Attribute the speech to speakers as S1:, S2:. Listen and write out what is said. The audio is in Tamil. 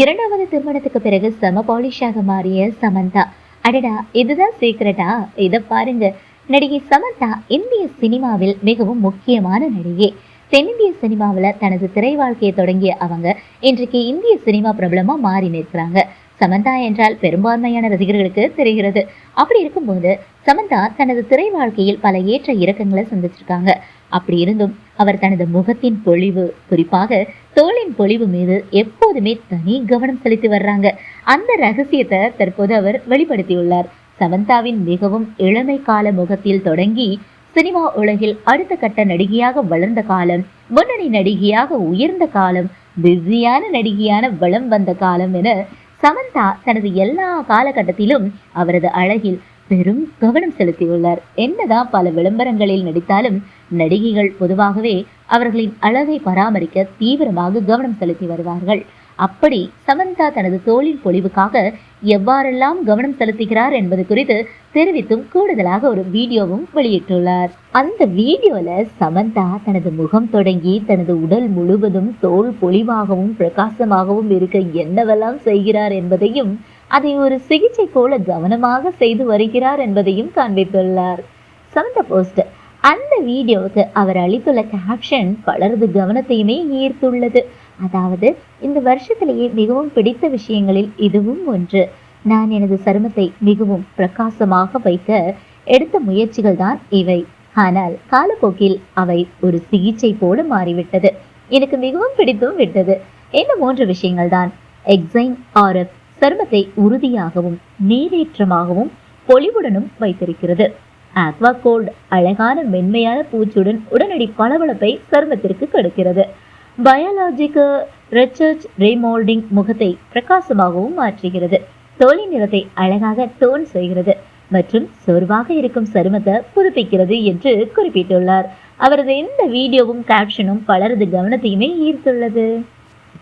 S1: இரண்டாவது திருமணத்துக்கு பிறகு செம பாலிஷாக மாறிய சமந்தா. அடடா இதுதான் சீக்கிரட்டா இதை பாருங்க. நடிகை சமந்தா இந்திய சினிமாவில் மிகவும் முக்கியமான நடிகை. தென்னிந்திய சினிமாவில் தனது திரை வாழ்க்கையை தொடங்கிய அவங்க இன்றைக்கு இந்திய சினிமா பிரபலமாக மாறி நிற்கிறாங்க. சமந்தா என்றால் பெரும்பான்மையான ரசிகர்களுக்கு தெரிகிறது. அப்படி இருக்கும்போது சமந்தா தனது திரை வாழ்க்கையில் பல ஏற்ற இறக்கங்களை சந்திச்சிருக்காங்க. அப்படி இருந்தும் அவர் தனது முகத்தின் பொழிவு குறிப்பாக தோளின் பொழிவு மீது எப்போதுமே தனி கவனம் செலுத்தி வர்றாங்க. அந்த ரகசியத்தை தற்போது அவர் வெளிப்படுத்தியுள்ளார். சமந்தாவின் மிகவும் இளமை கால முகத்தில் தொடங்கி சினிமா உலகில் அடுத்த கட்ட நடிகையாக வளர்ந்த காலம் முன்னணி நடிகையாக உயர்ந்த காலம் பிஸியான நடிகையான வளம் வந்த காலம் என சமந்தா தனது எல்லா காலகட்டத்திலும் அவரது அழகில் பெரும் கவனம் செலுத்தியுள்ளார். என்னதான் பல விளம்பரங்களில் நடித்தாலும் நடிகைகள் பொதுவாகவே அவர்களின் அழகை பராமரிக்க தீவிரமாக கவனம் செலுத்தி வருவார்கள். அப்படி சமந்தா தனது தோளின் பொழிவுக்காக எவ்வாறெல்லாம் கவனம் செலுத்துகிறார் என்பது குறித்து தெரிவித்தும் கூடுதலாக ஒரு வீடியோவும் வெளியிட்டுள்ளார். அந்த வீடியோல சமந்தா தனது முகம் தொடங்கி தனது உடல் முழுவதும் தோல் பொலிவாகவும் பிரகாசமாகவும் இருக்க என்னவெல்லாம் செய்கிறார் என்பதையும் அதை ஒரு சிகிச்சை போல கவனமாக செய்து வருகிறார் என்பதையும் காண்பித்துள்ளார். சமந்தா போஸ்ட் அந்த வீடியோவுக்கு அவர் அளித்துள்ள கேப்ஷன் பலரது கவனத்தையுமே ஈர்த்துள்ளது. அதாவது இந்த வருஷத்திலேயே மிகவும் பிடித்த விஷயங்களில் இதுவும் ஒன்று. நான் எனது சருமத்தை மிகவும் பிரகாசமாக வைக்க எடுத்த முயற்சிகள் தான் இவை. ஆனால் காலப்போக்கில் அவை ஒரு சிகிச்சை போல மாறிவிட்டது. எனக்கு மிகவும் பிடித்தும் விட்டது. இந்த மூன்று விஷயங்கள் தான்? எக்ஸைன் ஆர்எஃப் சருமத்தை உறுதியாகவும் நீரேற்றமாகவும் பொலிவுடனும் வைத்திருக்கிறது. ஆக்வா கோல்ட் அழகான மென்மையான பூச்சுடன் உடனடி பளபளப்பை சருமத்திற்கு கொடுக்கிறது. பயாலாஜிக்கு ரிச்சர்ச் ரீமோல்டிங் முகத்தை பிரகாசமாகவும் மாற்றுகிறது. தோலின் நிறத்தை அழகாக டோன் செய்கிறது மற்றும் சோர்வாக இருக்கும் சருமத்தை புதுப்பிக்கிறது என்று குறிப்பிட்டுள்ளார். அவரது இந்த வீடியோவும் கேப்ஷனும் பலரது கவனத்தையுமே ஈர்த்துள்ளது.